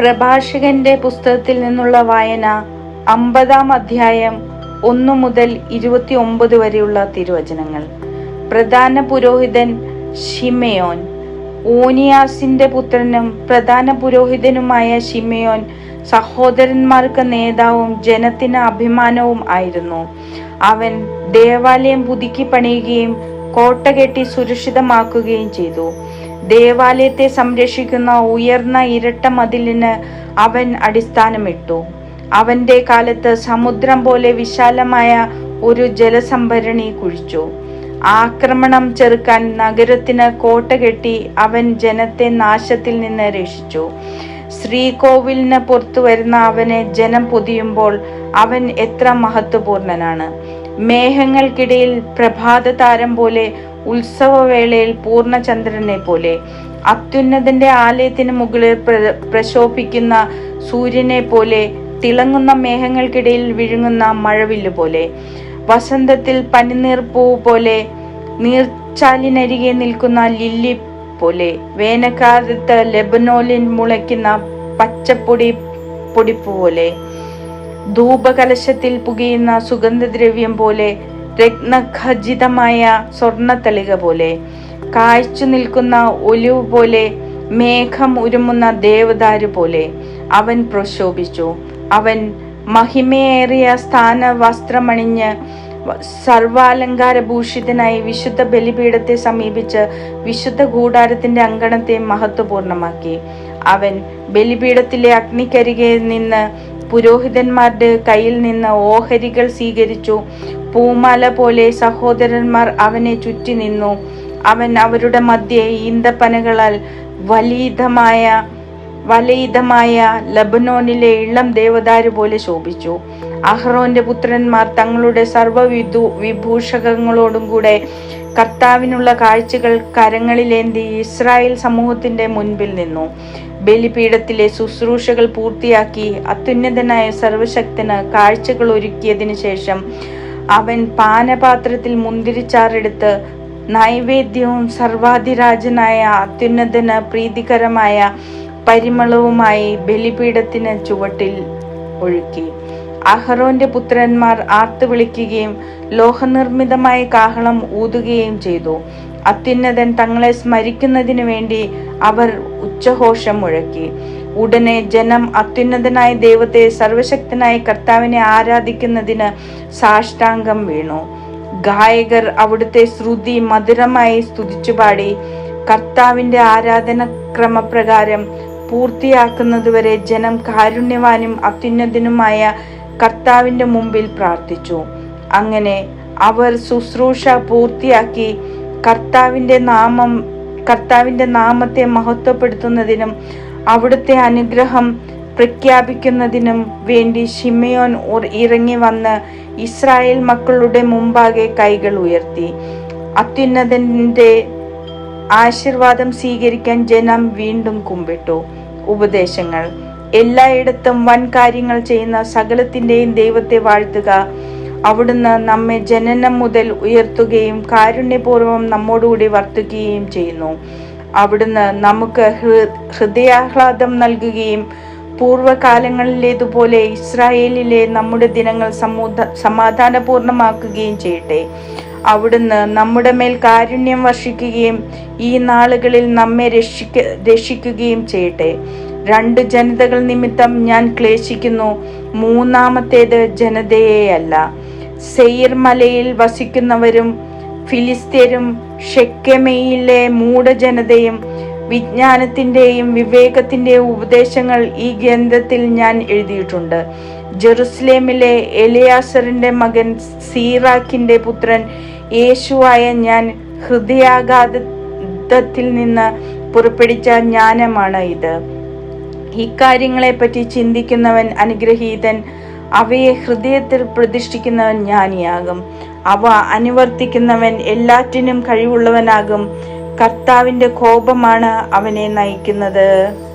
പ്രഭാഷകന്റെ പുസ്തകത്തിൽ നിന്നുള്ള വായന അമ്പതാം അധ്യായം ഒന്നു മുതൽ ഇരുപത്തി ഒമ്പത് വരെയുള്ള തിരുവചനങ്ങൾ. പ്രധാന പുരോഹിതൻ ഷിമയോൻ ഓനിയാസിന്റെ പുത്രനും പ്രധാന പുരോഹിതനുമായ ഷിമയോൻ സഹോദരന്മാർക്ക് നേതാവും ജനത്തിന് അഭിമാനവും ആയിരുന്നു. അവൻ ദേവാലയം പുതുക്കി പണിയുകയും കോട്ട കെട്ടി സുരക്ഷിതമാക്കുകയും ചെയ്തു. ദേവാലയത്തെ സംരക്ഷിക്കുന്ന ഉയർന്ന ഇരട്ട മതിലിന് അവൻ അടിസ്ഥാനമിട്ടു. അവന്റെ കാലത്ത് സമുദ്രം പോലെ വിശാലമായ ഒരു ജലസംഭരണി കുഴിച്ചു. ആക്രമണം ചെറുക്കാൻ നഗരത്തിന് കോട്ട കെട്ടി അവൻ ജനത്തെ നാശത്തിൽ നിന്ന് രക്ഷിച്ചു. ശ്രീകോവിലിന് പുറത്തു വരുന്ന അവനെ ജനം പൊതിയുമ്പോൾ അവൻ എത്ര മഹത്വപൂർണനാണ്. മേഘങ്ങൾക്കിടയിൽ പ്രഭാതതാരം പോലെ ഉത്സവവേളയിൽ പൂർണചന്ദ്രനെ പോലെ. അത്യുന്നതന്റെ ആലയത്തിന് മുകളിൽ പ്ര- പ്രശോഭിക്കുന്ന സൂര്യനെ പോലെ തിളങ്ങുന്ന മേഘങ്ങൾക്കിടയിൽ വിഴുങ്ങുന്ന മഴവില്ല് പോലെ. വസന്തത്തിൽ പനിനീർപ്പൂ പോലെ നീർച്ചാലിനരികെ നിൽക്കുന്ന ലില്ലി പോലെ. വേനൽക്കാലത്ത് ലെബനോലിൻ മുളയ്ക്കുന്ന പച്ചപ്പൊടി പൊടിപ്പ് പോലെ. ധൂപകലശത്തിൽ പുകയുന്ന സുഗന്ധദ്രവ്യം പോലെ രത്നഖചിതമായ സ്വർണത്തളിക പോലെ കാഴ്ചു നിൽക്കുന്ന ഒലിവ് പോലെ മേഘം ഉരുമുന്ന ദേവദാരു പോലെ അവൻ പ്രശോഭിച്ചു. അവൻ മഹിമയേറിയ സ്ഥാന വസ്ത്രമണിഞ്ഞ് സർവാലങ്കാരഭൂഷിതനായി വിശുദ്ധ ബലിപീഠത്തെ സമീപിച്ച് വിശുദ്ധ കൂടാരത്തിന്റെ അങ്കണത്തെ മഹത്വപൂർണമാക്കി. അവൻ ബലിപീഠത്തിലെ അഗ്നിക്കരികെ നിന്ന് പുരോഹിതന്മാരുടെ കയ്യിൽ നിന്ന് ഓഹരികൾ സ്വീകരിച്ചു. പൂമാല പോലെ സഹോദരന്മാർ അവനെ ചുറ്റി നിന്നു. അവൻ അവരുടെ മധ്യേ ഈന്തപ്പനകളാൽ വലീതമായ വലയിതമായ ലബനോനിലെ ഇളം ദേവദാരു പോലെ ശോഭിച്ചു. അഹ്റോന്റെ പുത്രന്മാർ തങ്ങളുടെ സർവവിധു വിഭൂഷകങ്ങളോടും കൂടെ കർത്താവിനുള്ള കാഴ്ചകൾ കരങ്ങളിലേന്തി ഇസ്രായേൽ സമൂഹത്തിന്റെ മുൻപിൽ നിന്നു. ബലിപീഠത്തിലെ ശുശ്രൂഷകൾ പൂർത്തിയാക്കി അത്യുന്നതനായ സർവശക്തന് കാഴ്ചകൾ ഒരുക്കിയതിനു ശേഷം അവൻ പാനപാത്രത്തിൽ മുന്തിരിച്ചാറെടുത്ത് നൈവേദ്യവും സർവാധിരാജനായ അത്യുന്നതന് പ്രീതികരമായ പരിമളവുമായി ബലിപീഠത്തിന് ചുവട്ടിൽ ഒഴുക്കി. അഹറോന്റെ പുത്രന്മാർ ആർത്തു വിളിക്കുകയും ലോഹനിർമ്മിതമായ കാഹളം ഊതുകയും ചെയ്തു. അത്യുന്നതൻ തങ്ങളെ സ്മരിക്കുന്നതിനു വേണ്ടി അവർ ഉച്ചഘോഷം മുഴക്കി. ഉടനെ ജനം അത്യുന്നതനായ ദൈവത്തെ സർവശക്തനായ കർത്താവിനെ ആരാധിക്കുന്നതിന് സാഷ്ടാംഗം വീണു. ഗായകർ അവിടുത്തെ ശ്രുതി മധുരമായി സ്തുതിച്ചുപാടി കർത്താവിന്റെ ആരാധന ക്രമപ്രകാരം പൂർത്തിയാക്കുന്നതുവരെ ജനം കാരുണ്യവാനും അത്യുന്നതനുമായ കർത്താവിന്റെ മുമ്പിൽ പ്രാർത്ഥിച്ചു. അങ്ങനെ അവർ ശുശ്രൂഷ പൂർത്തിയാക്കി കർത്താവിന്റെ നാമം കർത്താവിന്റെ നാമത്തെ മഹത്വപ്പെടുത്തുന്നതിനും അവിടുത്തെ അനുഗ്രഹം പ്രഖ്യാപിക്കുന്നതിനും വേണ്ടി ഷിമയോൻ ഇറങ്ങി വന്ന് ഇസ്രായേൽ മക്കളുടെ മുമ്പാകെ കൈകൾ ഉയർത്തി. അത്യുന്നതന്റെ ആശീർവാദം സ്വീകരിക്കാൻ ജനം വീണ്ടും കുമ്പിട്ടു. ഉപദേശങ്ങൾ. എല്ലായിടത്തും വൻ കാര്യങ്ങൾ ചെയ്യുന്ന സകലത്തിന്റെയും ദൈവത്തെ വാഴ്ത്തുക. അവിടുന്ന് നമ്മെ ജനനം മുതൽ ഉയർത്തുകയും കാരുണ്യപൂർവം നമ്മോടുകൂടി വർത്തുകയും ചെയ്യുന്നു. അവിടുന്ന് നമുക്ക് ഹൃദയാഹ്ലാദം നൽകുകയും പൂർവകാലങ്ങളിലേതുപോലെ ഇസ്രായേലിലെ നമ്മുടെ ദിനങ്ങൾ സമൂഹ സമാധാനപൂർണമാക്കുകയും ചെയ്യട്ടെ. അവിടുന്ന് നമ്മുടെ മേൽ കാരുണ്യം വർഷിക്കുകയും ഈ നാളുകളിൽ നമ്മെ രക്ഷിക്ക രക്ഷിക്കുകയും ചെയ്യട്ടെ. രണ്ട് ജനതകൾ നിമിത്തം ഞാൻ ക്ലേശിക്കുന്നു. മൂന്നാമത്തേത് ജനതയെയല്ല. സെയിർ മലയിൽ വസിക്കുന്നവരും ഫിലിസ്തീനും ഷെക്കെമയിലെ മൂഢജനതയും വിജ്ഞാനത്തിന്റെയും വിവേകത്തിന്റെയും ഉപദേശങ്ങൾ ഈ ഗ്രന്ഥത്തിൽ ഞാൻ എഴുതിയിട്ടുണ്ട്. ജെറുസലേമിലെ എലിയാസറിന്റെ മകൻ സീറാക്കിന്റെ പുത്രൻ യേശുവായ ഞാൻ ഹൃദയാഘാതത്തിൽ നിന്ന് പുറപ്പെടുവിച്ച ജ്ഞാനമാണ് ഇത്. ഇക്കാര്യങ്ങളെപ്പറ്റി ചിന്തിക്കുന്നവൻ അനുഗ്രഹീതൻ അവയെ ഹൃദയത്തിൽ പ്രതിഷ്ഠിക്കുന്നവൻ ജ്ഞാനിയാകും. അവ അനുവർത്തിക്കുന്നവൻ എല്ലാറ്റിനും കഴിവുള്ളവനാകും. കർത്താവിന്റെ കോപമാണ് അവനെ നയിക്കുന്നത്.